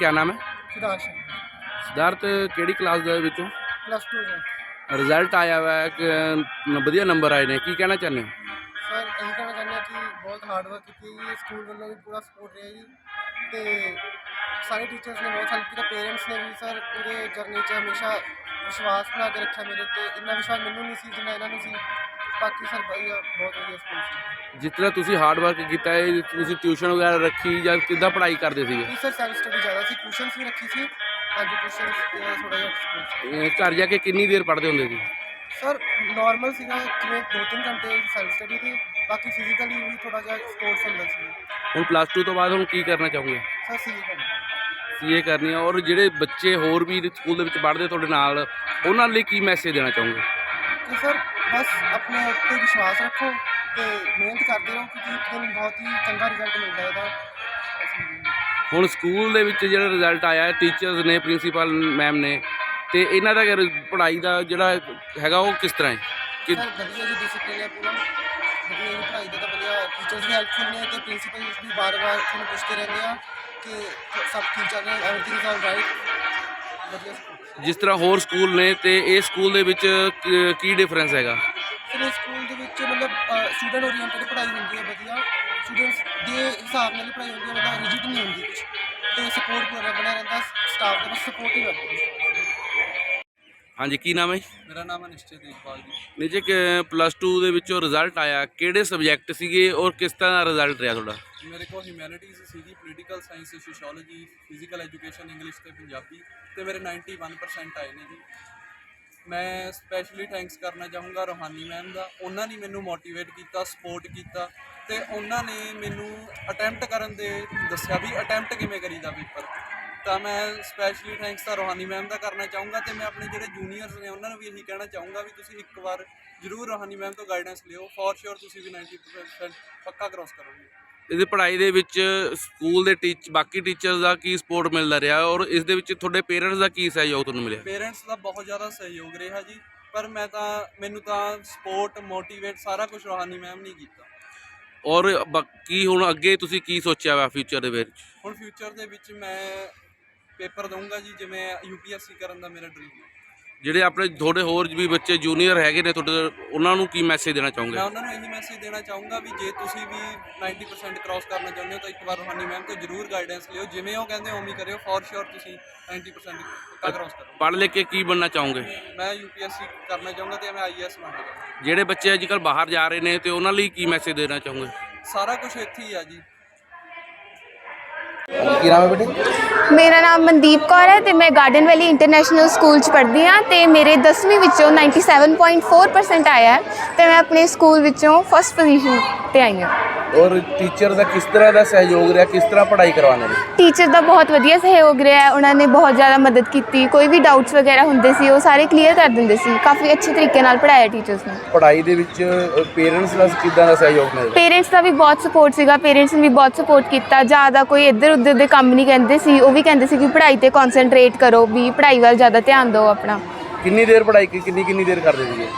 ਕੀ ਨਾਮ ਹੈ? ਸਿਧਾਰਥ ਸਿਧਾਰਥ ਕਿਹੜੀ ਕਲਾਸ ਦੇ ਵਿੱਚੋਂ? ਪਲੱਸ 2 ਚ ਰਿਜ਼ਲਟ ਆਇਆ ਹੋਇਆ ਹੈ ਕਿ ਵਧੀਆ ਨੰਬਰ ਆਏ ਨੇ ਕੀ ਕਹਿਣਾ ਚਾਹੁੰਦੇ ਹੋ? ਸਰ ਇਹੀ ਕਹਿਣਾ ਚਾਹੁੰਦੇ ਹਾਂ ਕਿ ਬਹੁਤ ਹਾਰਡ ਵਰਕ ਕੀਤੀ ਹੈ ਸਕੂਲ ਵੱਲੋਂ ਵੀ ਪੂਰਾ ਸਪੋਰਟ ਰਿਹਾ ਜੀ। ਤੇ ਸਾਰੇ ਟੀਚਰਸ ਨੇ ਬਹੁਤ ਹੈਲਪ ਕੀਤਾ ਪੇਰੈਂਟਸ ਨੇ ਵੀ ਸਰ ਪੂਰੇ ਜਰਨੀ 'ਚ ਹਮੇਸ਼ਾ ਵਿਸ਼ਵਾਸ ਬਣਾ ਕੇ ਰੱਖਿਆ ਮੇਰੇ ਤੇ ਇੰਨਾ ਵਿਸ਼ਵਾਸ ਮੈਨੂੰ ਨਹੀਂ ਸੀ ਜਿੰਨਾ ਇਹਨਾਂ ਨੂੰ ਸੀ। ਬਾਕੀ ਸਰ ਬਹੁਤ ਵਧੀਆ ਸਕੂਲ ਸੀ। ਜਿਸ ਤਰ੍ਹਾਂ ਤੁਸੀਂ ਹਾਰਡ ਵਰਕ ਕੀਤਾ ਹੈ ਤੁਸੀਂ ਟਿਊਸ਼ਨ ਵਗੈਰਾ ਰੱਖੀ ਜਾਂ ਕਿੱਦਾਂ ਪੜ੍ਹਾਈ ਕਰਦੇ ਸੀਗੇ? ਸਰ ਸੈਲਫ ਸਟੱਡੀ ਜ਼ਿਆਦਾ ਸੀ ਟਿਊਸ਼ਨਸ ਵੀ ਰੱਖੀ ਸੀ ਹਾਂਜੀ ਟਿਊਸ਼ਨਸ ਤੇ ਥੋੜਾ ਜਿਹਾ ਸਕੂਲ ਸੀ। ਅਹ ਘਰ ਜਾ ਕੇ ਕਿੰਨੀ ਦੇਰ ਪੜ੍ਹਦੇ ਹੁੰਦੇ ਸੀ? ਸਰ ਨਾਰਮਲ ਸੀਗਾ ਜਿਵੇਂ 2-3 ਘੰਟੇ ਸੈਲਫ ਸਟੱਡੀ ਤੇ ਬਾਕੀ ਫਿਜ਼ੀਕਲੀ ਵੀ ਥੋੜਾ ਜਿਹਾ ਸਪੋਰਟਸ ਹੁੰਦਾ ਸੀ। ਹੁਣ ਪਲੱਸ 2 ਤੋਂ ਬਾਅਦ ਹੁਣ ਕੀ ਕਰਨਾ ਚਾਹੋਗੇ? ਸਰ ਕਰਨਾ। ਸੀਏ ਕਰਨੀ ਹੈ ਔਰ ਜਿਹੜੇ ਬੱਚੇ ਹੋਰ ਵੀ ਸਕੂਲ ਦੇ ਵਿੱਚ ਪੜ੍ਹਦੇ ਤੁਹਾਡੇ ਨਾਲ ਉਹਨਾਂ ਲਈ ਕੀ ਮੈਸੇਜ ਦੇਣਾ ਚਾਹੋਗੇ? ਕਿ ਸਰ ਬਸ ਆਪਣੇ ਉੱਤੇ ਵਿਸ਼ਵਾਸ ਰੱਖੋ ਤੇ ਮਿਹਨਤ ਕਰਦੇ ਰਹੋ ਕਿਉਂਕਿ ਇੱਕ ਦਿਨ ਬਹੁਤ ਹੀ ਚੰਗਾ ਰਿਜ਼ਲਟ ਮਿਲਦਾ ਇਹਦਾ। ਹੁਣ ਸਕੂਲ ਦੇ ਵਿੱਚ ਜਿਹੜਾ ਰਿਜ਼ਲਟ ਆਇਆ ਹੈ ਟੀਚਰਸ ਨੇ ਪ੍ਰਿੰਸੀਪਲ ਮੈਮ ਨੇ ਤੇ ਇਹਨਾਂ ਦਾ ਪੜ੍ਹਾਈ ਦਾ ਜਿਹੜਾ ਹੈਗਾ ਉਹ ਕਿਸ ਤਰ੍ਹਾਂ ਹੈ? ਕਿ ਸਰ ਵਧੀਆ ਜੀ ਡਿਸਪਲਿਨ ਹੈ ਪੂਰਾ। ਵਧੀਆ ਜੀ ਪੜ੍ਹਾਈ ਦਾ ਤਾਂ ਵਧੀਆ ਟੀਚਰਸ ਵੀ ਹੈਲਪਫੁਲ ਨੇ ਤੇ ਪ੍ਰਿੰਸੀਪਲ ਵੀ ਬਾਰ-ਬਾਰ ਤੁਹਾਨੂੰ ਪੁੱਛਦੇ ਰਹਿੰਦੇ ਆ ਕਿ ਸਭ ਠੀਕ ਚੱਲ ਰਿਹਾ ਐਵਰੀਥਿੰਗ ਇਜ਼ ਆਲ ਰਾਈਟ ਵਧੀਆ ਜਿਸ ਤਰ੍ਹਾਂ ਹੋਰ ਸਕੂਲ ਨੇ ਤੇ ਇਹ ਸਕੂਲ ਦੇ ਵਿੱਚ ਕੀ- ਕੀ ਡਿਫਰੈਂਸ ਹੈਗਾ? ਫਿਰ ਇਸ ਸਕੂਲ ਦੇ ਵਿੱਚ ਮਤਲਬ ਸਟੂਡੈਂਟ ਓਰੀਐਂਟਡ ਪੜ੍ਹਾਈ ਹੁੰਦੀ ਹੈ ਵਧੀਆ। ਸਟੂਡੈਂਟਸ ਦੇ ਹਿਸਾਬ ਨਾਲ ਹੀ ਪੜ੍ਹਾਈ ਹੁੰਦੀ ਹੈ ਮਤਲਬ ਰਿਜਿਟ ਨਹੀਂ ਹੁੰਦੀ ਕੁਝ ਤੇ ਸਪੋਰਟ ਪੂਰਾ ਬਣਿਆ ਰਹਿੰਦਾ ਸਟਾਫ ਦਾ ਬਸ ਸਪੋਰਟ ਹੀ ਕਰਦਾ। ਹਾਂਜੀ ਕੀ ਨਾਮ ਹੈ ਮੇਰਾ ਨਾਮ ਹੈ ਨਿਸ਼ਚੈ ਦੇਖਪਾਲ ਜੀ। ਨੀਚੇ ਕਿ ਪਲੱਸ 2 ਦੇ ਵਿੱਚੋਂ ਰਿਜ਼ਲਟ ਆਇਆ। ਕਿਹੜੇ ਸਬਜੈਕਟ ਸੀਗੇ ਔਰ ਕਿਸ ਤਰ੍ਹਾਂ ਦਾ ਰਿਜ਼ਲਟ ਰਿਹਾ ਤੁਹਾਡਾ? ਮੇਰੇ ਕੋਲ ਹਿਊਮੈਨਿਟੀਜ਼ ਸੀਗੀ political science sociology physical education English ਤੇ ਪੰਜਾਬੀ ਤੇ ਮੇਰੇ 91% ਆਏ ਨੇ ਜੀ। ਮੈਂ ਸਪੈਸ਼ਲੀ ਥੈਂਕਸ ਕਰਨਾ ਚਾਹੂੰਗਾ ਰੋਹਾਨੀ ਮੈਮ ਦਾ। ਉਹਨਾਂ ਨੇ ਮੈਨੂੰ ਮੋਟੀਵੇਟ ਕੀਤਾ ਸਪੋਰਟ ਕੀਤਾ ਤੇ ਉਹਨਾਂ ਨੇ ਮੈਨੂੰ ਅਟੈਂਪਟ ਕਰਨ ਦੇ ਦੱਸਿਆ ਵੀ ਅਟੈਂਪਟ ਕਿਵੇਂ ਕਰੀਦਾ ਪੇਪਰ ਤਾਂ ਮੈਂ ਸਪੈਸ਼ਲੀ ਥੈਂਕਸ ਤਾਂ ਰੋਹਾਨੀ ਮੈਮ ਦਾ ਕਰਨਾ ਚਾਹੂੰਗਾ ਤੇ ਮੈਂ ਆਪਣੇ ਜਿਹੜੇ ਜੂਨੀਅਰਸ ਨੇ ਉਹਨਾਂ ਨੂੰ ਵੀ ਇਹੀ ਕਹਿਣਾ ਚਾਹੂੰਗਾ ਵੀ ਤੁਸੀਂ ਇੱਕ ਵਾਰ ਜ਼ਰੂਰ ਰੋਹਾਨੀ ਮੈਮ ਤੋਂ ਗਾਈਡੈਂਸ ਲਿਓ। ਫॉर ਸ਼ੋਰ ਤੁਸੀਂ ਵੀ 90% ਪੱਕਾ ਕ੍ਰਾਸ ਕਰੋਗੇ। ਇਹਦੀ ਪੜ੍ਹਾਈ ਦੇ ਵਿੱਚ ਸਕੂਲ ਦੇ ਟੀਚ ਬਾਕੀ ਟੀਚਰਸ ਦਾ ਕੀ ਸਪੋਰਟ ਮਿਲਦਾ ਰਿਹਾ ਔਰ ਇਸ ਦੇ ਵਿੱਚ ਤੁਹਾਡੇ ਪੇਰੈਂਟਸ ਦਾ ਕੀ ਸਹਿਯੋਗ ਤੁਹਾਨੂੰ ਮਿਲਿਆ? ਪੇਰੈਂਟਸ ਦਾ ਬਹੁਤ ਜ਼ਿਆਦਾ ਸਹਿਯੋਗ ਰਿਹਾ ਜੀ ਪਰ ਮੈਂ ਤਾਂ ਮੈਨੂੰ ਤਾਂ ਸਪੋਰਟ ਮੋਟੀਵੇਟ ਸਾਰਾ ਕੁਝ ਰੋਹਾਨੀ ਮੈਮ ਨੇ ਕੀਤਾ। ਔਰ ਬਾਕੀ ਹੁਣ ਅੱਗੇ ਤੁਸੀਂ ਕੀ ਸੋਚਿਆ ਵਾ ਫਿਊਚਰ ਦੇ ਵਿੱਚ? ਹੁਣ ਫਿਊਚਰ ਦੇ ਵਿੱਚ ਮੈਂ ਪੇਪਰ ਦਊਂਗਾ ਜੀ ਜਿਵੇਂ ਯੂਪੀਐਸਸੀ ਕਰਨ ਦਾ ਮੇਰਾ ਡ੍ਰੀਮ ਹੈ। ਜਿਹੜੇ ਆਪਣੇ ਤੁਹਾਡੇ ਹੋਰ ਵੀ ਬੱਚੇ ਜੂਨੀਅਰ ਹੈਗੇ ਨੇ ਤੁਹਾਡੇ ਉਹਨਾਂ ਨੂੰ ਕੀ ਮੈਸੇਜ ਦੇਣਾ ਚਾਹੋਗੇ? ਮੈਂ ਉਹਨਾਂ ਨੂੰ ਇਹੀ ਮੈਸੇਜ ਦੇਣਾ ਚਾਹੂੰਗਾ ਵੀ ਜੇ ਤੁਸੀਂ ਵੀ 90% ਕ੍ਰਾਸ ਕਰਨਾ ਚਾਹੁੰਦੇ ਹੋ ਤਾਂ ਇੱਕ ਵਾਰ ਰੋਹਾਨੀ ਮੈਮ ਤੋਂ ਜ਼ਰੂਰ ਗਾਈਡੈਂਸ ਲਿਓ। ਜਿਵੇਂ ਉਹ ਕਹਿੰਦੇ ਉਵੇਂ ਹੀ ਕਰਿਓ। ਫॉर ਸ਼ੋਰ ਤੁਸੀਂ 90% ਪੱਕਾ ਕ੍ਰਾਸ ਕਰੋ। ਪੜ੍ਹ ਲਿਖ ਕੇ ਕੀ ਬਣਨਾ ਚਾਹੋਗੇ? ਮੈਂ ਯੂਪੀਐਸਸੀ ਕਰਨਾ ਚਾਹੂੰਗਾ ਤੇ ਮੈਂ ਆਈਐਸ ਬਣਨਾ ਚਾਹੂੰਗਾ ਜਿਹੜੇ ਬੱਚੇ ਅੱਜ ਕੱਲ੍ਹ ਬਾਹਰ ਜਾ ਰਹੇ ਨੇ ਤੇ ਉਹਨਾਂ ਲਈ ਕੀ ਮੈਸੇਜ ਦੇਣਾ ਚਾਹੋਗੇ? ਸਾਰਾ ਕੁਝ ਇੱਥੇ ਹੀ ਆ ਜੀ। ਕੀ ਨਾਮ ਹੈ ਬੇਟੇ? ਮੇਰਾ ਨਾਮ ਮਨਦੀਪ ਕੌਰ ਹੈ ਤੇ ਮੈਂ ਗਾਰਡਨ ਵੈਲੀ ਇੰਟਰਨੈਸ਼ਨਲ ਸਕੂਲ ਚ ਪੜ੍ਹਦੀ ਹਾਂ ਤੇ ਮੇਰੇ 10ਵੀਂ ਵਿੱਚੋਂ 97.4% ਆਇਆ ਹੈ ਤੇ ਮੈਂ ਆਪਣੇ ਸਕੂਲ ਵਿੱਚੋਂ ਫਸਟ ਪੋਜੀਸ਼ਨ ਤੇ ਆਈ ਹਾਂ। ਔਰ ਟੀਚਰ ਦਾ ਕਿਸ ਤਰ੍ਹਾਂ ਦਾ ਸਹਿਯੋਗ ਰਿਹਾ ਕਿਸ ਤਰ੍ਹਾਂ ਪੜ੍ਹਾਈ ਕਰਵਾਉਣੇ ਨੇ? ਟੀਚਰ ਦਾ ਬਹੁਤ ਵਧੀਆ ਸਹਿਯੋਗ ਰਿਹਾ ਹੈ ਉਹਨਾਂ ਨੇ ਬਹੁਤ ਜ਼ਿਆਦਾ ਮਦਦ ਕੀਤੀ। ਕੋਈ ਵੀ ਡਾਊਟਸ ਵਗੈਰਾ ਹੁੰਦੇ ਸੀ ਉਹ ਸਾਰੇ ਕਲੀਅਰ ਕਰ ਦਿੰਦੇ ਸੀ। ਕਾਫੀ ਅੱਛੇ ਤਰੀਕੇ ਨਾਲ ਪੜ੍ਹਾਇਆ ਟੀਚਰਸ ਨੇ। ਪੜ੍ਹਾਈ ਦੇ ਵਿੱਚ ਪੇਰੈਂਟਸ ਦਾ ਕਿੱਦਾਂ ਦਾ ਸਹਿਯੋਗ ਮਿਲਦਾ ਪੇਰੈਂਟਸ ਦਾ ਵੀ ਬਹੁਤ ਸਪੋਰਟ ਸੀਗਾ ਪੇਰੈਂਟਸ ਨੇ ਵੀ ਬਹੁਤ ਸਪੋਰਟ ਕੀਤਾ। ਜ਼ਿਆਦਾ ਕੋਈ ਇੱਧਰ ਉੱਧਰ ਦੇ ਕੰਮ ਨਹੀਂ ਕਹਿੰਦੇ ਸੀ ਉਹ ਵੀ ਕਹਿੰਦੇ ਸੀ ਕਿ ਪੜ੍ਹਾਈ ਤੇ ਕਨਸੈਂਟਰੇਟ ਕਰੋ ਵੀ ਪੜ੍ਹਾਈ ਵੱਲ ਜ਼ਿਆਦਾ ਧਿਆਨ ਦਿਓ ਆਪਣਾ। ਕਿੰਨੀ ਦੇਰ ਪੜ੍ਹਾਈ ਕੀ- ਕਿੰਨੀ ਕਿੰਨੀ ਦੇਰ ਕਰਦੇ ਸੀਗੇ?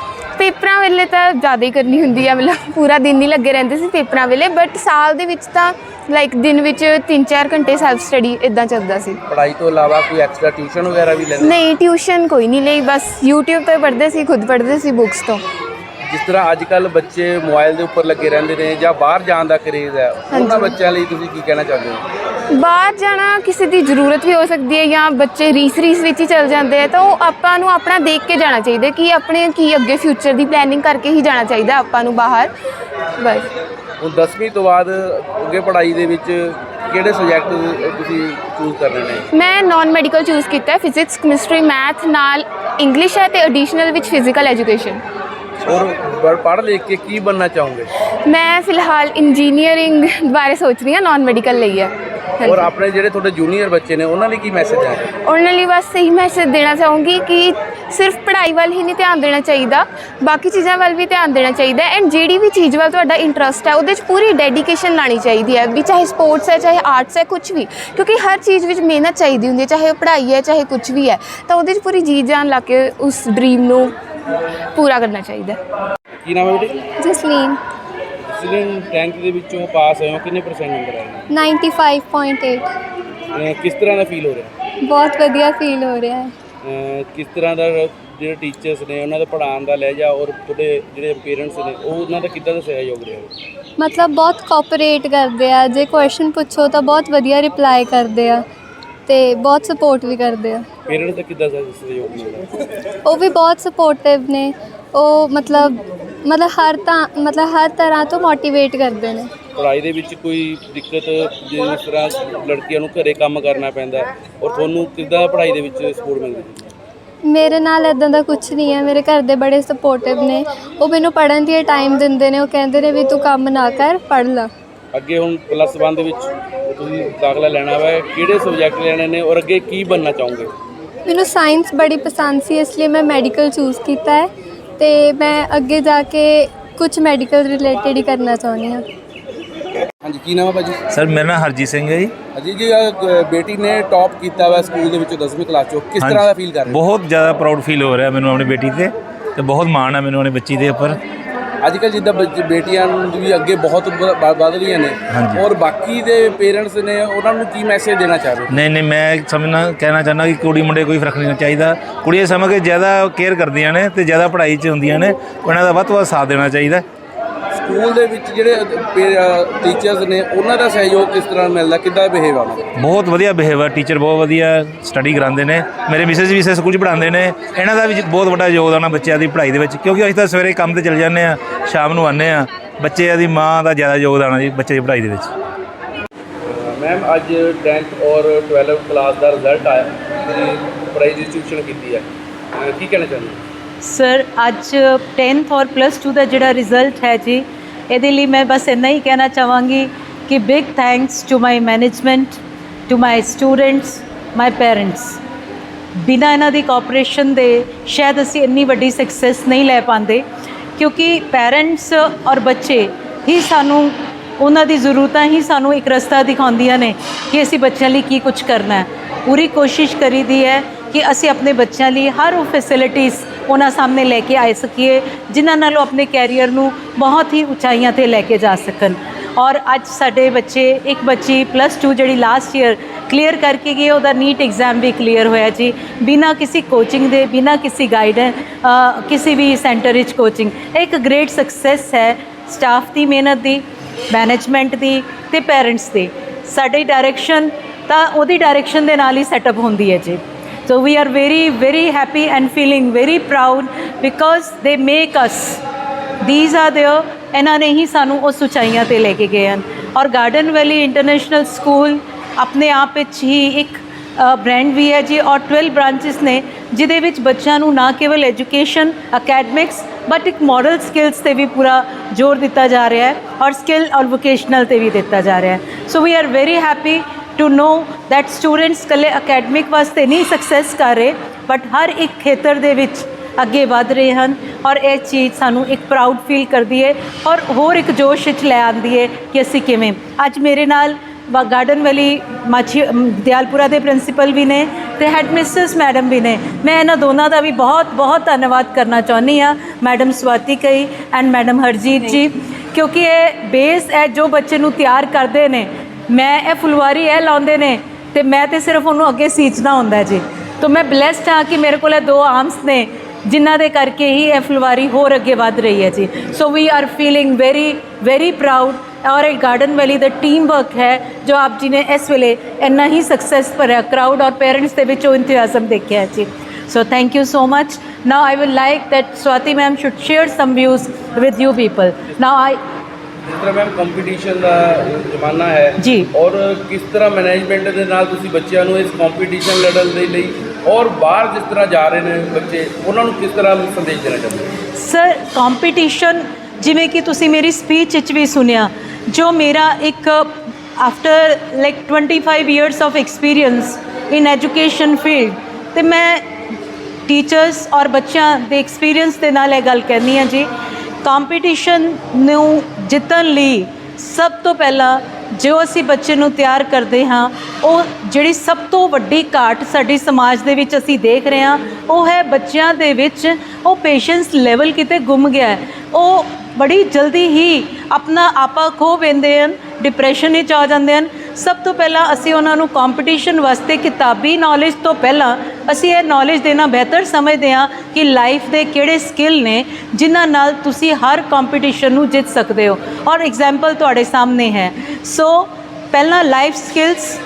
ਪੇਪਰਾਂ ਵੇਲੇ ਤਾਂ ਜ਼ਿਆਦਾ ਹੀ ਕਰਨੀ ਹੁੰਦੀ ਆ ਮਤਲਬ ਪੂਰਾ ਦਿਨ ਹੀ ਲੱਗੇ ਰਹਿੰਦੇ ਸੀ ਪੇਪਰਾਂ ਵੇਲੇ ਬਟ ਸਾਲ ਦੇ ਵਿੱਚ ਤਾਂ ਲਾਈਕ ਦਿਨ ਵਿੱਚ 3-4 ਘੰਟੇ ਸੈਲਫ ਸਟੱਡੀ ਇਦਾਂ ਚੱਲਦਾ ਸੀ। ਪੜ੍ਹਾਈ ਤੋਂ ਇਲਾਵਾ ਕੋਈ ਐਕਸਟਰਾ ਟਿਊਸ਼ਨ ਵਗੈਰਾ ਵੀ ਲੈਂਦੇ? ਨਹੀਂ ਟਿਊਸ਼ਨ ਕੋਈ ਨਹੀਂ ਲਈ ਬਸ YouTube ਤੋਂ ਪੜ੍ਹਦੇ ਸੀ ਖੁਦ ਪੜ੍ਹਦੇ ਸੀ ਬੁੱਕਸ ਤੋਂ। ਜਿਸ ਤਰ੍ਹਾਂ ਅੱਜ ਕੱਲ ਬੱਚੇ ਮੋਬਾਈਲ ਦੇ ਉੱਪਰ ਲੱਗੇ ਰਹਿੰਦੇ ਨੇ ਜਾਂ ਬਾਹਰ ਜਾਣ ਦਾ ਕਰੇਜ਼ ਹੈ ਉਹਨਾਂ ਬੱਚਿਆਂ ਲਈ ਤੁਸੀਂ ਕੀ ਕਹਿਣਾ ਚਾਹੁੰਦੇ ਹੋ? ਬਾਹਰ ਜਾਣਾ ਕਿਸੇ ਦੀ ਜ਼ਰੂਰਤ ਵੀ ਹੋ ਸਕਦੀ ਹੈ ਜਾਂ ਬੱਚੇ ਰੀਸ ਰੀਸ ਵਿੱਚ ਹੀ ਚਲ ਜਾਂਦੇ ਆ ਤਾਂ ਉਹ ਆਪਾਂ ਨੂੰ ਆਪਣਾ ਦੇਖ ਕੇ ਜਾਣਾ ਚਾਹੀਦਾ ਕਿ ਆਪਣੇ ਕੀ ਅੱਗੇ ਫਿਊਚਰ ਦੀ ਪਲੈਨਿੰਗ ਕਰਕੇ ਹੀ ਜਾਣਾ ਚਾਹੀਦਾ ਆਪਾਂ ਨੂੰ ਬਾਹਰ। ਬਸ। ਹੁਣ 10ਵੀਂ ਤੋਂ ਬਾਅਦ ਅੱਗੇ ਪੜ੍ਹਾਈ ਦੇ ਵਿੱਚ ਕਿਹੜੇ ਸਬਜੈਕਟ ਤੁਸੀਂ ਚੂਜ਼ ਕਰਨੇ ਨੇ? ਮੈਂ ਨਾਨ ਮੈਡੀਕਲ ਚੂਜ਼ ਕੀਤਾ ਹੈ ਫਿਜ਼ਿਕਸ ਕੈਮਿਸਟਰੀ ਮੈਥ ਨਾਲ ਇੰਗਲਿਸ਼ ਹੈ ਤੇ ਐਡੀਸ਼ਨਲ ਵਿੱਚ ਫਿਜ਼ੀਕਲ ਐਜੂਕੇਸ਼ਨ ਔਰ ਪੜ੍ਹ ਲਿਖ ਕੇ ਕੀ ਬਣਨਾ ਚਾਹੋਗੇ? ਮੈਂ ਫਿਲਹਾਲ ਇੰਜੀਨੀਅਰਿੰਗ ਬਾਰੇ ਸੋਚ ਰਹੀ ਹਾਂ ਨਾਨ ਮੈਡੀਕਲ ਲਈ ਹੈ। ਔਰ। ਆਪਣੇ ਜਿਹੜੇ ਤੁਹਾਡੇ ਜੂਨੀਅਰ ਬੱਚੇ ਨੇ ਉਹਨਾਂ ਲਈ ਕੀ ਮੈਸੇਜ ਹੈ? ਉਹਨਾਂ ਲਈ ਬਸ ਸਹੀ ਮੈਸੇਜ ਦੇਣਾ ਚਾਹੂੰਗੀ ਕਿ ਸਿਰਫ ਪੜ੍ਹਾਈ ਵੱਲ ਹੀ ਨਹੀਂ ਧਿਆਨ ਦੇਣਾ ਚਾਹੀਦਾ ਬਾਕੀ ਚੀਜ਼ਾਂ ਵੱਲ ਵੀ ਧਿਆਨ ਦੇਣਾ ਚਾਹੀਦਾ ਐਂਡ ਜਿਹੜੀ ਵੀ ਚੀਜ਼ ਵੱਲ ਤੁਹਾਡਾ ਇੰਟਰਸਟ ਹੈ ਉਹਦੇ 'ਚ ਪੂਰੀ ਡੈਡੀਕੇਸ਼ਨ ਲਾਣੀ ਚਾਹੀਦੀ ਹੈ ਵੀ ਚਾਹੇ ਸਪੋਰਟਸ ਹੈ ਚਾਹੇ ਆਰਟਸ ਹੈ ਕੁਝ ਵੀ। ਕਿਉਂਕਿ ਹਰ ਚੀਜ਼ ਵਿੱਚ ਮਿਹਨਤ ਚਾਹੀਦੀ ਹੁੰਦੀ ਹੈ ਚਾਹੇ ਉਹ ਪੜ੍ਹਾਈ ਹੈ ਚਾਹੇ ਕੁਝ ਵੀ ਹੈ। ਤਾਂ ਉਹਦੇ 'ਚ ਪੂਰੀ ਜੀ ਜਾਨ ਲਾ ਕੇ ਉਸ ਡ੍ਰੀਮ ਨੂੰ ਪੂਰਾ ਕਰਨਾ ਚਾਹੀਦਾ ਕੀ ਨਾਮ ਹੈ ਬੇਟੇ? ਜਸਲੀਨ। ਤੁਸੀਂ 10th ਦੇ ਵਿੱਚੋਂ ਪਾਸ ਹੋਏ ਹੋ ਕਿੰਨੇ ਪਰਸੈਂਟ ਨੰਬਰ ਆਏ 95.8 ਅਹ ਕਿਸ ਤਰ੍ਹਾਂ ਦਾ ਫੀਲ ਹੋ ਰਿਹਾ? ਬਹੁਤ ਵਧੀਆ ਫੀਲ ਹੋ ਰਿਹਾ ਹੈ। ਅਹ ਕਿਸ ਤਰ੍ਹਾਂ ਦਾ ਜਿਹੜੇ ਟੀਚਰਸ ਨੇ ਉਹਨਾਂ ਦਾ ਪੜ੍ਹਾਉਣ ਦਾ ਲਹਿਜਾ ਔਰ ਤੁਹਾਡੇ ਜਿਹੜੇ ਪੇਰੈਂਟਸ ਨੇ ਉਹ ਉਹਨਾਂ ਦਾ ਕਿੱਦਾਂ ਦਾ ਸਹਿਯੋਗ ਰਿਹਾ? ਮਤਲਬ ਬਹੁਤ ਕੋਆਪਰੇਟ ਕਰਦੇ ਆ ਜੇ ਕੁਐਸਚਨ ਪੁੱਛੋ ਤਾਂ ਬਹੁਤ ਵਧੀਆ ਰਿਪਲਾਈ ਕਰਦੇ ਆ ਤੇ ਬਹੁਤ ਸਪੋਰਟ ਵੀ ਕਰਦੇ ਆ। ਪੇਰੈਂਟਸ ਦਾ ਕਿੱਦਾਂ ਦਾ ਸਹਿਯੋਗ ਮਿਲਦਾ? ਉਹ ਵੀ ਬਹੁਤ ਸਪੋਰਟਿਵ ਨੇ ਉਹ ਮਤਲਬ ਮਤਲਬ ਹਰ ਤਾਂ ਮਤਲਬ ਹਰ ਤਰ੍ਹਾਂ ਤੋਂ ਮੋਟੀਵੇਟ ਕਰਦੇ ਨੇ। ਪੜ੍ਹਾਈ ਦੇ ਵਿੱਚ ਕੋਈ ਦਿੱਕਤ ਜਿਸ ਤਰ੍ਹਾਂ ਲੜਕੀਆਂ ਨੂੰ ਘਰੇ ਕੰਮ ਕਰਨਾ ਪੈਂਦਾ ਹੈ, ਔਰ ਤੁਹਾਨੂੰ ਕਿੱਦਾਂ ਪੜ੍ਹਾਈ ਦੇ ਵਿੱਚ ਸਪੋਰਟ ਮਿਲਦੀ ਹੈ? ਮੇਰੇ ਨਾਲ ਇਦਾਂ ਦਾ ਕੁਝ ਨਹੀਂ ਹੈ ਮੇਰੇ ਘਰ ਦੇ ਬੜੇ ਸਪੋਰਟਿਵ ਨੇ। ਉਹ ਮੈਨੂੰ ਪੜ੍ਹਨ ਦੀ ਟਾਈਮ ਦਿੰਦੇ ਨੇ ਉਹ ਕਹਿੰਦੇ ਨੇ ਵੀ ਤੂੰ ਕੰਮ ਨਾ ਕਰ ਪੜ੍ਹ ਲੈ। ਅੱਗੇ ਹੁਣ ਪਲੱਸ 1 ਦੇ ਵਿੱਚ ਤੁਸੀਂ ਦਾਖਲਾ ਲੈਣਾ ਵਾ ਕਿਹੜੇ ਸਬਜੈਕਟ ਲੈਣੇ ਨੇ ਔਰ ਅੱਗੇ ਕੀ ਬਣਨਾ ਚਾਹੋਗੇ? ਮੈਨੂੰ ਸਾਇੰਸ ਬੜੀ ਪਸੰਦ ਸੀ ਇਸ ਲਈ ਮੈਂ ਮੈਡੀਕਲ ਚੂਜ਼ ਕੀਤਾ ਹੈ। ਤੇ ਮੈਂ ਅੱਗੇ ਜਾ ਕੇ ਕੁਝ ਮੈਡੀਕਲ ਰਿਲੇਟਡ ਹੀ ਕਰਨਾ ਚਾਹੁੰਦੀ ਹਾਂ। ਹਾਂਜੀ ਕੀ ਨਾਮ ਹੈ ਭਾਜੀ? ਸਰ ਮੇਰਾ ਨਾਮ ਹਰਜੀਤ ਸਿੰਘ ਹੈ ਜੀ। ਅਜੀ ਜੀ ਆਹ ਬੇਟੀ ਨੇ ਟੌਪ ਕੀਤਾ ਵਾ ਸਕੂਲ ਦੇ ਵਿੱਚ 10ਵੀਂ ਕਲਾਸ ਚੋਂ। ਕਿਸ ਤਰ੍ਹਾਂ ਦਾ ਫੀਲ ਕਰ ਰਹੇ ਹੋ? ਬਹੁਤ ਜ਼ਿਆਦਾ ਪ੍ਰਾਊਡ ਫੀਲ ਹੋ ਰਿਹਾ ਮੈਨੂੰ ਆਪਣੀ ਬੇਟੀ ਤੇ ਤੇ ਬਹੁਤ ਮਾਣ ਹੈ ਮੈਨੂੰ ਆਪਣੀ ਬੱਚੀ ਦੇ ਉੱਪਰ। ਅੱਜ ਕੱਲ੍ਹ ਜਿੱਦਾਂ ਬੱਚ- ਬੇਟੀਆਂ ਨੂੰ ਵੀ ਅੱਗੇ ਬਹੁਤ ਵ- ਵ- ਵੱਧ ਰਹੀਆਂ ਨੇ। ਹਾਂਜੀ। ਔਰ ਬਾਕੀ ਦੇ ਪੇਰੈਂਟਸ ਨੇ ਉਹਨਾਂ ਨੂੰ ਕੀ ਮੈਸੇਜ ਦੇਣਾ ਚਾਹ ਰਹੇ ਹੋ ਨਹੀਂ ਨਹੀਂ ਮੈਂ ਸਮਝਣਾ ਕਹਿਣਾ ਚਾਹੁੰਦਾ ਕਿ ਕੁੜੀ ਮੁੰਡੇ ਕੋਈ ਫ਼ਰਕ ਨਹੀਂ ਚਾਹੀਦਾ। ਕੁੜੀਆਂ ਸਮਝ ਕੇ ਜ਼ਿਆਦਾ ਕੇਅਰ ਕਰਦੀਆਂ ਨੇ ਤੇ ਜ਼ਿਆਦਾ ਪੜ੍ਹਾਈ 'ਚ ਹੁੰਦੀਆਂ ਨੇ। ਉਹਨਾਂ ਦਾ ਵੱਧ ਤੋਂ ਵੱਧ ਸਾਥ ਦੇਣਾ ਚਾਹੀਦਾ। ਸਕੂਲ ਦੇ ਵਿੱਚ ਜਿਹੜੇ ਟੀਚਰਸ ਨੇ ਉਹਨਾਂ ਦਾ ਸਹਿਯੋਗ ਕਿਸ ਤਰ੍ਹਾਂ ਮਿਲਦਾ? ਕਿੱਦਾਂ ਬਿਹੇਵ ਆਉਣਾ ਬਹੁਤ ਵਧੀਆ ਬਿਹੇਵਰ ਟੀਚਰ ਬਹੁਤ ਵਧੀਆ ਸਟੱਡੀ ਕਰਾਉਂਦੇ ਨੇ। ਮੇਰੇ ਮਿਸਿਸ ਵੀ ਇਸੇ ਸਕੂਲ 'ਚ ਪੜ੍ਹਾਉਂਦੇ ਨੇ। ਇਹਨਾਂ ਦਾ ਵੀ ਬਹੁਤ ਵੱਡਾ ਯੋਗਦਾਨ ਆ ਬੱਚਿਆਂ ਦੀ ਪੜ੍ਹਾਈ ਦੇ ਵਿੱਚ ਕਿਉਂਕਿ ਅਸੀਂ ਤਾਂ ਸਵੇਰੇ ਕੰਮ ਤੇ ਚਲੇ ਜਾਂਦੇ ਆ ਸ਼ਾਮ ਨੂੰ ਆਉਂਦੇ ਆ ਬੱਚਿਆਂ ਦੀ ਮਾਂ ਦਾ ਜ਼ਿਆਦਾ ਯੋਗਦਾਨ ਆ ਜੀ ਬੱਚੇ ਦੀ ਪੜ੍ਹਾਈ ਦੇ ਵਿੱਚ। ਮੈਮ ਅੱਜ 10th ਔਰ 12th ਕਲਾਸ ਦਾ ਰਿਜ਼ਲਟ ਆਇਆ ਤੁਸੀਂ ਪ੍ਰਾਈਜ਼ ਡਿਸਟ੍ਰੀਬਿਊਸ਼ਨ ਕੀਤੀ ਹੈ। ਕੀ ਕਹਿਣਾ ਚਾਹੁੰਦੇ ਹੋ? ਸਰ, ਅੱਜ 10th ਔਰ ਪਲੱਸ 2 ਦਾ ਜਿਹੜਾ ਰਿਜ਼ਲਟ ਹੈ ਜੀ, ਇਹਦੇ ਲਈ ਮੈਂ ਬਸ ਇੰਨਾ ਹੀ ਕਹਿਣਾ ਚਾਹਾਂਗੀ ਕਿ big thanks to my management to my students my parents ਬਿਨਾਂ ਇਹਨਾਂ ਦੀ ਕੋਆਪਰੇਸ਼ਨ ਦੇ ਸ਼ਾਇਦ ਅਸੀਂ ਇੰਨੀ ਵੱਡੀ ਸਕਸੈਸ ਨਹੀਂ ਲੈ ਪਾਉਂਦੇ, ਕਿਉਂਕਿ ਪੇਰੈਂਟਸ ਔਰ ਬੱਚੇ ਹੀ ਸਾਨੂੰ, ਉਹਨਾਂ ਦੀ ਜ਼ਰੂਰਤਾਂ ਹੀ ਸਾਨੂੰ ਇੱਕ ਰਸਤਾ ਦਿਖਾਉਂਦੀਆਂ ਨੇ ਕਿ ਅਸੀਂ ਬੱਚਿਆਂ ਲਈ ਕੀ ਕੁਝ ਕਰਨਾ ਹੈ। ਪੂਰੀ ਕੋਸ਼ਿਸ਼ ਕਰੀਦੀ ਹੈ ਕਿ ਅਸੀਂ ਆਪਣੇ ਬੱਚਿਆਂ ਲਈ ਹਰ ਉਹ ਫੈਸਿਲਿਟੀਜ਼ ਉਹਨਾਂ ਸਾਹਮਣੇ ਲੈ ਕੇ ਆਏ ਸਕੀਏ, ਜਿਨ੍ਹਾਂ ਨਾਲ ਉਹ ਆਪਣੇ ਕੈਰੀਅਰ ਨੂੰ ਬਹੁਤ ਹੀ ਉਚਾਈਆਂ ਤੇ ਲੈ ਕੇ ਜਾ ਸਕਣ। ਔਰ ਅੱਜ ਸਾਡੇ ਬੱਚੇ, ਇੱਕ ਬੱਚੀ ਪਲੱਸ 2 ਜਿਹੜੀ ਲਾਸਟ ਈਅਰ ਕਲੀਅਰ ਕਰਕੇ ਗਈ, ਉਹਦਾ ਨੀਟ ਐਗਜ਼ਾਮ ਵੀ ਕਲੀਅਰ ਹੋਇਆ ਜੀ। ਬਿਨਾਂ ਕਿਸੇ ਕੋਚਿੰਗ ਦੇ, ਬਿਨਾਂ ਕਿਸੇ ਗਾਈਡੈਂਸ ਕਿਸੇ ਵੀ ਸੈਂਟਰ ਵਿੱਚ ਕੋਚਿੰਗ ਇੱਕ ਗ੍ਰੇਟ ਸਕਸੈਸ ਹੈ ਸਟਾਫ ਦੀ ਮਿਹਨਤ ਦੀ ਮੈਨੇਜਮੈਂਟ ਦੀ ਤੇ ਪੇਰੈਂਟਸ ਦੀ। ਸਾਡੀ ਡਾਇਰੈਕਸ਼ਨ ਤਾਂ ਉਹਦੀ ਡਾਇਰੈਕਸ਼ਨ ਦੇ ਨਾਲ ਹੀ ਸੈਟਅਪ ਹੁੰਦੀ ਹੈ ਜੀ। So we are very very happy and feeling very proud because they make us these are there ਇਹਨਾਂ ਨੇ ਹੀ ਸਾਨੂੰ ਉਸ ਉਚਾਈਆਂ ਤੇ ਲੈ ਕੇ ਗਏ ਹਨ। ਔਰ ਗਾਰਡਨ ਵੈਲੀ ਇੰਟਰਨੈਸ਼ਨਲ ਸਕੂਲ ਆਪਣੇ ਆਪ ਵਿੱਚ ਹੀ ਇੱਕ ਬ੍ਰਾਂਡ ਵੀ ਹੈ ਜੀ ਔਰ 12 ਬ੍ਰਾਂਚਸ ਨੇ, ਜਿਹਦੇ ਵਿੱਚ ਬੱਚਿਆਂ ਨੂੰ ਨਾ ਕੇਵਲ ਐਜੂਕੇਸ਼ਨ ਅਕੈਡਮਿਕਸ ਬਟ ਇੱਕ ਮੋਰਲ ਸਕਿੱਲਸ ਤੇ ਵੀ ਪੂਰਾ ਜ਼ੋਰ ਦਿੱਤਾ ਜਾ ਰਿਹਾ ਹੈ ਔਰ ਸਕਿੱਲ ਔਰ ਵੋਕੇਸ਼ਨਲ ਤੇ ਵੀ ਦਿੱਤਾ ਜਾ ਰਿਹਾ ਹੈ। So we are very happy to know that students ਕੱਲੇ ਅਕੈਡਮਿਕ ਵਾਸਤੇ ਨਹੀਂ ਸਕਸੈਸ ਕਰ ਰਹੇ ਬਟ ਹਰ ਇੱਕ ਖੇਤਰ ਦੇ ਵਿੱਚ ਅੱਗੇ ਵਧ ਰਹੇ ਹਨ ਔਰ ਇਹ ਚੀਜ਼ ਸਾਨੂੰ ਇੱਕ ਪ੍ਰਾਊਡ ਫੀਲ ਕਰਦੀ ਹੈ ਔਰ ਹੋਰ ਇੱਕ ਜੋਸ਼ ਵਿੱਚ ਲੈ ਆਉਂਦੀ ਹੈ ਕਿ ਅਸੀਂ ਕਿਵੇਂ। ਅੱਜ ਮੇਰੇ ਨਾਲ ਵਾ- ਗਾਰਡਨ ਵਾਲੀ ਮਾਛੀ ਦਿਆਲਪੁਰਾ ਦੇ ਪ੍ਰਿੰਸੀਪਲ ਵੀ ਨੇ ਤੇ ਹੈਡ ਮਿਸਟਰਸ ਮੈਡਮ ਵੀ ਨੇ। ਮੈਂ ਇਹਨਾਂ ਦੋਨਾਂ ਦਾ ਵੀ ਬਹੁਤ ਬਹੁਤ ਧੰਨਵਾਦ ਕਰਨਾ ਚਾਹੁੰਦੀ ਆ ਮੈਡਮ ਸਵਾਤੀ ਕਈ ਐਂਡ ਮੈਡਮ ਹਰਜੀਤ ਜੀ ਕਿਉਂਕਿ ਇਹ ਬੇਸ ਹੈ ਜੋ ਬੱਚੇ ਨੂੰ ਤਿਆਰ ਕਰਦੇ ਨੇ। ਮੈਂ ਇਹ ਫੁਲਵਾਰੀ ਇਹ ਲਾਉਂਦੇ ਨੇ ਤੇ ਮੈਂ ਤੇ ਸਿਰਫ ਉਹਨੂੰ ਅੱਗੇ ਸੀਚਣਾ ਹੁੰਦਾ ਜੀ। ਤਾਂ ਮੈਂ ਬlesed ਹਾਂ ਕਿ ਮੇਰੇ ਕੋਲ ਇਹ ਦੋ ਆਰਮਸ ਨੇ, ਜਿਨ੍ਹਾਂ ਦੇ ਕਰਕੇ ਹੀ ਇਹ ਫੁਲਵਾਰੀ ਹੋਰ ਅੱਗੇ ਵਧ ਰਹੀ ਹੈ ਜੀ। So we are feeling very very proud ਔਰ ਇਹ ਗਾਰਡਨ ਵੈਲੀ ਦਾ ਟੀਮ ਵਰਕ ਹੈ, ਜੋ ਆਪ ਜੀ ਨੇ ਇਸ ਵੇਲੇ ਇੰਨਾ ਹੀ ਸਕਸੈਸ ਭਰਿਆ ਕਰਾਊਡ ਔਰ ਪੇਰੈਂਟਸ ਦੇ ਵਿੱਚ ਉਹ ਇੰਤਜ਼ਾਮ ਦੇਖਿਆ ਹੈ ਜੀ। So thank you so much now I will like that Swati ma'am should share some views with you people now I ਜਿਸ ਤਰ੍ਹਾਂ ਮੈਮ ਕੰਪੀਟੀਸ਼ਨ ਦਾ ਜ਼ਮਾਨਾ ਹੈ ਜੀ। ਔਰ ਕਿਸ ਤਰ੍ਹਾਂ ਮੈਨੇਜਮੈਂਟ ਦੇ ਨਾਲ ਤੁਸੀਂ ਬੱਚਿਆਂ ਨੂੰ ਇਸ ਕੰਪੀਟੀਸ਼ਨ ਲੜਨ ਦੇ ਲਈ ਔਰ ਬਾਹਰ ਜਿਸ ਤਰ੍ਹਾਂ ਜਾ ਰਹੇ ਨੇ ਬੱਚੇ ਉਹਨਾਂ ਨੂੰ ਕਿਸ ਤਰ੍ਹਾਂ ਸੰਦੇਸ਼ ਦੇਣਾ ਚਾਹੁੰਦੇ ਹੋ ਸਰ ਕੰਪੀਟੀਸ਼ਨ ਜਿਵੇਂ ਕਿ ਤੁਸੀਂ ਮੇਰੀ ਸਪੀਚ ਵਿੱਚ ਵੀ ਸੁਣਿਆ ਜੋ ਮੇਰਾ ਇੱਕ after like 25 years of experience in education field ਤੇ ਮੈਂ ਟੀਚਰਸ ਔਰ ਬੱਚਿਆਂ ਦੇ ਐਕਸਪੀਰੀਅੰਸ ਦੇ ਨਾਲ ਇਹ ਗੱਲ ਕਰਨੀ ਹੈ ਜੀ ਕੰਪੀਟੀਸ਼ਨ ਨੂੰ ਜਿੱਤਣ ਲਈ ਸਭ ਤੋਂ ਪਹਿਲਾਂ ਜੋ ਅਸੀਂ ਬੱਚੇ ਨੂੰ ਤਿਆਰ ਕਰਦੇ ਹਾਂ, ਉਹ ਜਿਹੜੀ ਸਭ ਤੋਂ ਵੱਡੀ ਘਾਟ ਸਾਡੀ ਸਮਾਜ ਦੇ ਵਿੱਚ ਅਸੀਂ ਦੇਖ ਰਹੇ ਹਾਂ, ਉਹ ਹੈ ਬੱਚਿਆਂ ਦੇ ਵਿੱਚ ਉਹ ਪੇਸ਼ੈਂਸ ਲੈਵਲ ਕਿਤੇ ਗੁੰਮ ਗਿਆ ਹੈ। ਉਹ ਬੜੀ ਜਲਦੀ ਹੀ ਆਪਣਾ ਆਪਾ ਖੋ ਪੈਂਦੇ ਹਨ ਡਿਪਰੈਸ਼ਨ ਵਿੱਚ ਆ ਜਾਂਦੇ ਹਨ। ਸਭ ਤੋਂ ਪਹਿਲਾਂ ਅਸੀਂ ਉਹਨਾਂ ਨੂੰ ਕੰਪੀਟੀਸ਼ਨ ਵਾਸਤੇ ਕਿਤਾਬੀ ਨੌਲੇਜ ਤੋਂ ਪਹਿਲਾਂ ਅਸੀਂ ਇਹ ਨੌਲੇਜ ਦੇਣਾ ਬਿਹਤਰ ਸਮਝਦੇ ਹਾਂ ਕਿ ਲਾਈਫ ਦੇ ਕਿਹੜੇ ਸਕਿੱਲ ਨੇ ਜਿਨ੍ਹਾਂ ਨਾਲ ਤੁਸੀਂ ਹਰ ਕੰਪੀਟੀਸ਼ਨ ਨੂੰ ਜਿੱਤ ਸਕਦੇ ਹੋ। ਔਰ ਐਗਜ਼ਾਮਪਲ ਤੁਹਾਡੇ ਸਾਹਮਣੇ ਹੈ। ਸੋ ਪਹਿਲਾਂ ਲਾਈਫ ਸਕਿੱਲਸ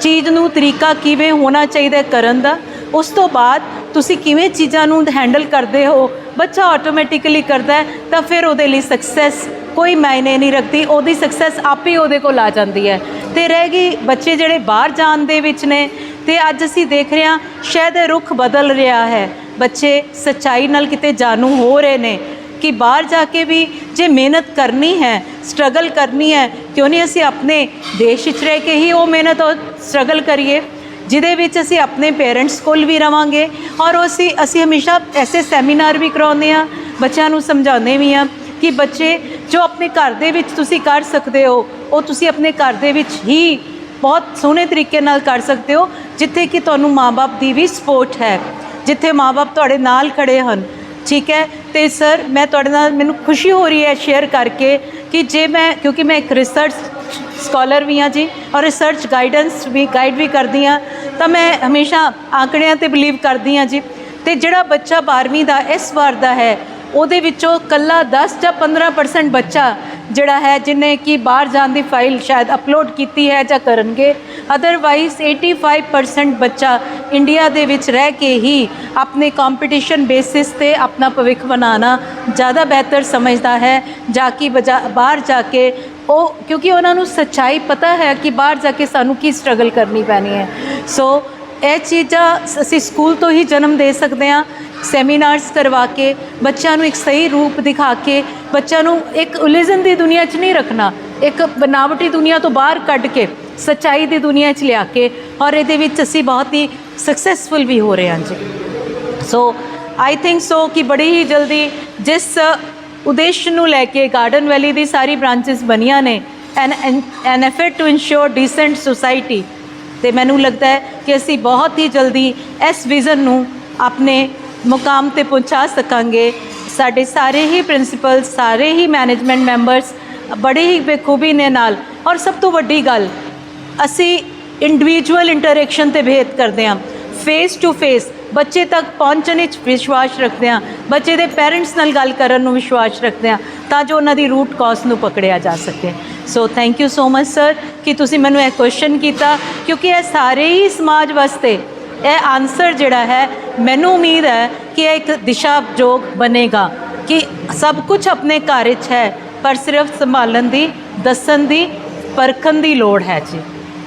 ਚੀਜ਼ ਨੂੰ, ਤਰੀਕਾ ਕਿਵੇਂ ਹੋਣਾ ਚਾਹੀਦਾ ਕਰਨ ਦਾ, ਉਸ ਤੋਂ ਬਾਅਦ ਤੁਸੀਂ ਕਿਵੇਂ ਚੀਜ਼ਾਂ ਨੂੰ ਹੈਂਡਲ ਕਰਦੇ ਹੋ ਬੱਚਾ ਆਟੋਮੈਟਿਕਲੀ ਕਰਦਾ ਹੈ, ਤਾਂ ਫਿਰ ਉਹਦੇ ਲਈ ਸਕਸੈਸ ਕੋਈ ਮਾਇਨੇ ਨਹੀਂ ਰੱਖਦੀ, ਉਹਦੀ ਸਕਸੈਸ ਆਪੇ ਉਹਦੇ ਕੋਲ ਆ ਜਾਂਦੀ ਹੈ। ਤੇ ਰਹਿ ਗਈ ਬੱਚੇ ਜਿਹੜੇ ਬਾਹਰ ਜਾਣ ਦੇ ਵਿੱਚ ਨੇ, ਤੇ ਅੱਜ ਅਸੀਂ ਦੇਖ ਰਹੇ ਹਾਂ, ਸ਼ਾਇਦ ਇਹ ਰੁਖ ਬਦਲ ਰਿਹਾ ਹੈ। ਬੱਚੇ ਸੱਚਾਈ ਨਾਲ ਕਿਤੇ ਜਾਣੂ ਹੋ ਰਹੇ ਨੇ ਕਿ ਬਾਹਰ ਜਾ ਕੇ ਵੀ ਜੇ ਮਿਹਨਤ ਕਰਨੀ ਹੈ ਸਟਰਗਲ ਕਰਨੀ ਹੈ, ਕਿਉਂ ਨਹੀਂ ਅਸੀਂ ਆਪਣੇ ਦੇਸ਼ ਵਿੱਚ ਰਹਿ ਕੇ ਹੀ ਉਹ ਮਿਹਨਤ ਔਰ ਸਟਰਗਲ ਕਰੀਏ? ਜਿਹਦੇ ਵਿੱਚ ਅਸੀਂ ਆਪਣੇ ਪੇਰੈਂਟਸ ਕੋਲ ਵੀ ਰਵਾਂਗੇ ਔਰ ਉਹ ਅਸੀਂ ਅਸੀਂ ਹਮੇਸ਼ਾ ਐਸੇ ਸੈਮੀਨਾਰ ਵੀ ਕਰਾਉਂਦੇ ਆ ਬੱਚਿਆਂ ਨੂੰ ਸਮਝਾਉਂਦੇ ਵੀ ਆ ਕਿ ਬੱਚੇ ਜੋ ਆਪਣੇ ਘਰ ਦੇ ਵਿੱਚ ਤੁਸੀਂ ਕਰ ਸਕਦੇ ਹੋ, ਉਹ ਤੁਸੀਂ ਆਪਣੇ ਘਰ ਦੇ ਵਿੱਚ ਹੀ ਬਹੁਤ ਸੋਹਣੇ ਤਰੀਕੇ ਨਾਲ ਕਰ ਸਕਦੇ ਹੋ, ਜਿੱਥੇ ਕਿ ਤੁਹਾਨੂੰ ਮਾਪੇ ਦੀ ਵੀ ਸਪੋਰਟ ਹੈ, ਜਿੱਥੇ ਮਾਪੇ ਤੁਹਾਡੇ ਨਾਲ ਖੜੇ ਹਨ। ਠੀਕ ਹੈ? ਤੇ ਸਰ ਮੈਂ ਤੁਹਾਡੇ ਨਾਲ, ਮੈਨੂੰ ਖੁਸ਼ੀ ਹੋ ਰਹੀ ਹੈ ਸ਼ੇਅਰ ਕਰਕੇ ਕਿ ਜੇ ਮੈਂ, ਕਿਉਂਕਿ ਮੈਂ ਇੱਕ ਰਿਸਰਚ ਸਕਾਲਰ ਵੀ ਹਾਂ ਜੀ ਔਰ ਰਿਸਰਚ ਗਾਈਡੈਂਸ ਵੀ ਗਾਈਡ ਵੀ ਕਰਦੀ ਹਾਂ। ਤਾਂ ਮੈਂ ਹਮੇਸ਼ਾ ਆંકੜਿਆਂ ਤੇ ਬਲੀਵ ਕਰਦੀ ਹਾਂ ਜੀ। ਤੇ ਜਿਹੜਾ ਬੱਚਾ 12ਵੀਂ ਦਾ ਇਸ ਵਾਰ ਦਾ ਹੈ, ਉਹਦੇ ਵਿੱਚੋਂ ਕੱਲਾ 10 ਜਾਂ 15% ਬੱਚਾ ਜਿਹੜਾ ਹੈ, ਜਿਨੇ ਕਿ ਬਾਹਰ ਜਾਣ ਦੀ ਫਾਈਲ ਸ਼ਾਇਦ ਅਪਲੋਡ ਕੀਤੀ ਹੈ ਜਾਂ ਕਰਨਗੇ ਅਦਰਵਾਈਜ਼ 85% ਬੱਚਾ ਇੰਡੀਆ ਦੇ ਵਿੱਚ ਰਹਿ ਕੇ ਹੀ ਆਪਣੇ ਕੰਪੀਟੀਸ਼ਨ ਬੇਸਿਸ ਤੇ ਆਪਣਾ ਭਵਿੱਖ ਬਣਾਉਣਾ ਜ਼ਿਆਦਾ ਬਿਹਤਰ ਸਮਝਦਾ ਹੈ, ਜਾ ਕਿ ਬਜਾ, ਬਾਹਰ ਜਾ ਕੇ ਉਹ ਕਿਉਂਕਿ ਉਹਨਾਂ ਨੂੰ ਸੱਚਾਈ ਪਤਾ ਹੈ ਕਿ ਬਾਹਰ ਜਾ ਕੇ ਸਾਨੂੰ ਕੀ ਸਟਰਗਲ ਕਰਨੀ ਪੈਣੀ ਹੈ। ਸੋ ਇਹ ਚੀਜ਼ਾਂ ਅਸੀਂ ਸਕੂਲ ਤੋਂ ਹੀ ਜਨਮ ਦੇ ਸਕਦੇ ਹਾਂ ਸੈਮੀਨਾਰਸ ਕਰਵਾ ਕੇ, ਬੱਚਿਆਂ ਨੂੰ ਇੱਕ ਸਹੀ ਰੂਪ ਦਿਖਾ ਕੇ, ਬੱਚਿਆਂ ਨੂੰ ਇੱਕ ਉਲਝਣ ਦੀ ਦੁਨੀਆ 'ਚ ਨਹੀਂ ਰੱਖਣਾ, ਇੱਕ ਬਨਾਵਟੀ ਦੁਨੀਆ ਤੋਂ ਬਾਹਰ ਕੱਢ ਕੇ, ਸੱਚਾਈ ਦੀ ਦੁਨੀਆ 'ਚ ਲਿਆ ਕੇ ਔਰ ਇਹਦੇ ਵਿੱਚ ਅਸੀਂ ਬਹੁਤ ਹੀ ਸਕਸੈਸਫੁਲ ਵੀ ਹੋ ਰਹੇ ਹਾਂ ਜੀ। ਸੋ ਆਈ ਥਿੰਕ ਸੋ ਕਿ ਬੜੀ ਹੀ ਜਲਦੀ ਜਿਸ ਉਦੇਸ਼ ਨੂੰ ਲੈ ਕੇ ਗਾਰਡਨ ਵੈਲੀ ਦੀ ਸਾਰੀ ਬ੍ਰਾਂਚਸ ਬਣੀਆਂ ਨੇ an an effort to ensure decent society ਤੇ ਮੈਨੂੰ ਲੱਗਦਾ ਹੈ ਕਿ ਅਸੀਂ ਬਹੁਤ ਹੀ ਜਲਦੀ ਇਸ ਵਿਜ਼ਨ ਨੂੰ ਆਪਣੇ ਮੁਕਾਮ ਤੇ ਪਹੁੰਚਾ ਸਕਾਂਗੇ। ਸਾਡੇ ਸਾਰੇ ਹੀ ਪ੍ਰਿੰਸੀਪਲ ਸਾਰੇ ਹੀ ਮੈਨੇਜਮੈਂਟ ਮੈਂਬਰਸ ਬੜੇ ਹੀ ਬੇਖੂਬੀ ਨੇ ਨਾਲ। ਔਰ ਸਭ ਤੋਂ ਵੱਡੀ ਗੱਲ, ਅਸੀਂ ਇੰਡੀਵਿਜੂਅਲ ਇੰਟਰੈਕਸ਼ਨ ਤੇ ਭੇਦ ਕਰਦੇ ਹਾਂ। ਫੇਸ ਟੂ ਫੇਸ ਬੱਚੇ ਤੱਕ ਪਹੁੰਚਣ ਵਿੱਚ ਵਿਸ਼ਵਾਸ ਰੱਖਦੇ ਹਾਂ, ਬੱਚੇ ਦੇ ਪੇਰੈਂਟਸ ਨਾਲ ਗੱਲ ਕਰਨ ਨੂੰ ਵਿਸ਼ਵਾਸ ਰੱਖਦੇ ਹਾਂ, ਤਾਂ ਜੋ ਉਹਨਾਂ ਦੀ ਰੂਟ ਕਾਜ਼ ਨੂੰ ਪਕੜਿਆ ਜਾ ਸਕੇ। So thank you so much sir ਕਿ ਤੁਸੀਂ ਮੈਨੂੰ ਇਹ ਕੁਐਸਚਨ ਕੀਤਾ, ਕਿਉਂਕਿ ਇਹ ਸਾਰੇ ਹੀ ਸਮਾਜ ਵਾਸਤੇ ਇਹ ਆਨਸਰ ਜਿਹੜਾ ਹੈ, ਮੈਨੂੰ ਉਮੀਦ ਹੈ ਕਿ ਇਹ ਇੱਕ ਦਿਸ਼ਾ ਜੋਗ ਬਣੇਗਾ ਕਿ ਸਭ ਕੁਝ ਆਪਣੇ ਘਰ ਵਿੱਚ ਹੈ, ਪਰ ਸਿਰਫ ਸੰਭਾਲਣ ਦੀ, ਦੱਸਣ ਦੀ, ਪਰਖਣ ਦੀ ਲੋੜ ਹੈ ਜੀ।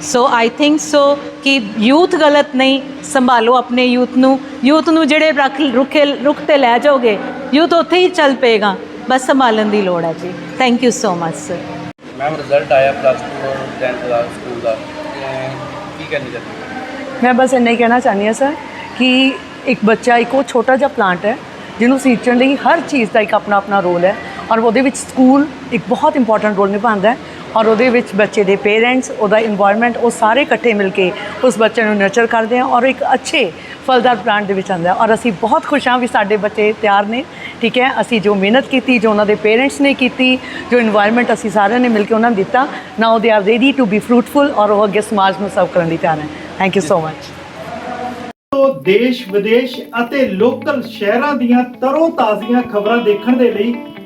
ਸੋ ਆਈ ਥਿੰਕ ਸੋ ਕਿ ਯੂਥ ਗਲਤ ਨਹੀਂ ਸੰਭਾਲੋ ਆਪਣੇ ਯੂਥ ਨੂੰ ਯੂਥ ਨੂੰ ਜਿਹੜੇ ਰੱਖ ਰੁਖੇ ਰੁਖ ਤੇ ਲੈ ਜਾਓਗੇ ਯੂਥ ਉੱਥੇ ਹੀ ਚੱਲ ਪਏਗਾ ਬਸ ਸੰਭਾਲਣ ਦੀ ਲੋੜ ਹੈ ਜੀ thank you so much sir ma'am result ਆਇਆ ਪਲੱਸ 2 10th ਦਾ ਸਕੂਲ ਦਾ ਕੀ ਕਰਨੀ ਚਾਹੀਦੀ ਮੈਂ ਬਸ ਇੰਨਾ ਹੀ ਕਹਿਣਾ ਚਾਹੁੰਦੀ ਹਾਂ ਸਰ ਕਿ ਇੱਕ ਬੱਚਾ ਇੱਕ ਉਹ ਛੋਟਾ ਜਿਹਾ ਪਲਾਂਟ ਹੈ ਜਿਹਨੂੰ ਸੀਂਚਣ ਲਈ ਹਰ ਚੀਜ਼ ਦਾ ਇੱਕ ਆਪਣਾ ਆਪਣਾ ਰੋਲ ਹੈ ਔਰ ਉਹਦੇ ਵਿੱਚ ਸਕੂਲ ਇੱਕ ਬਹੁਤ ਇੰਪੋਰਟੈਂਟ ਰੋਲ ਨਿਭਾਉਂਦਾ ਹੈ ਔਰ ਉਹਦੇ ਵਿੱਚ ਬੱਚੇ ਦੇ ਪੇਰੈਂਟਸ, ਉਹਦਾ ਇਨਵਾਇਰਨਮੈਂਟ ਉਹ ਸਾਰੇ ਇਕੱਠੇ ਮਿਲ ਕੇ ਉਸ ਬੱਚੇ ਨੂੰ ਨਰਚਰ ਕਰਦੇ ਆ ਔਰ ਇੱਕ ਅੱਛੇ ਫਲਦਾਰ ਪਲਾਂਟ ਦੇ ਵਿੱਚ ਆਉਂਦਾ ਔਰ ਅਸੀਂ ਬਹੁਤ ਖੁਸ਼ ਹਾਂ ਵੀ ਸਾਡੇ ਬੱਚੇ ਤਿਆਰ ਨੇ, ਠੀਕ ਹੈ? ਅਸੀਂ ਜੋ ਮਿਹਨਤ ਕੀਤੀ, ਜੋ ਉਹਨਾਂ ਦੇ ਪੇਰੈਂਟਸ ਨੇ ਕੀਤੀ, ਜੋ ਇਨਵਾਇਰਨਮੈਂਟ ਅਸੀਂ ਸਾਰਿਆਂ ਨੇ ਮਿਲ ਕੇ ਉਹਨਾਂ ਨੂੰ ਦਿੱਤਾ now they are ready to be fruitful ਔਰ ਉਹ ਅੱਗੇ ਸਮਾਜ ਨੂੰ ਸਰਵ ਕਰਨ ਲਈ ਤਿਆਰ ਹੈ ਥੈਂਕ ਯੂ ਸੋ ਮਚ ਦੇਸ਼ ਵਿਦੇਸ਼ ਅਤੇ ਲੋਕਲ ਸ਼ਹਿਰਾਂ ਦੀਆਂ ਤਰੋ ਤਾਜ਼ੀਆਂ ਖਬਰਾਂ ਦੇਖਣ ਦੇ ਲਈ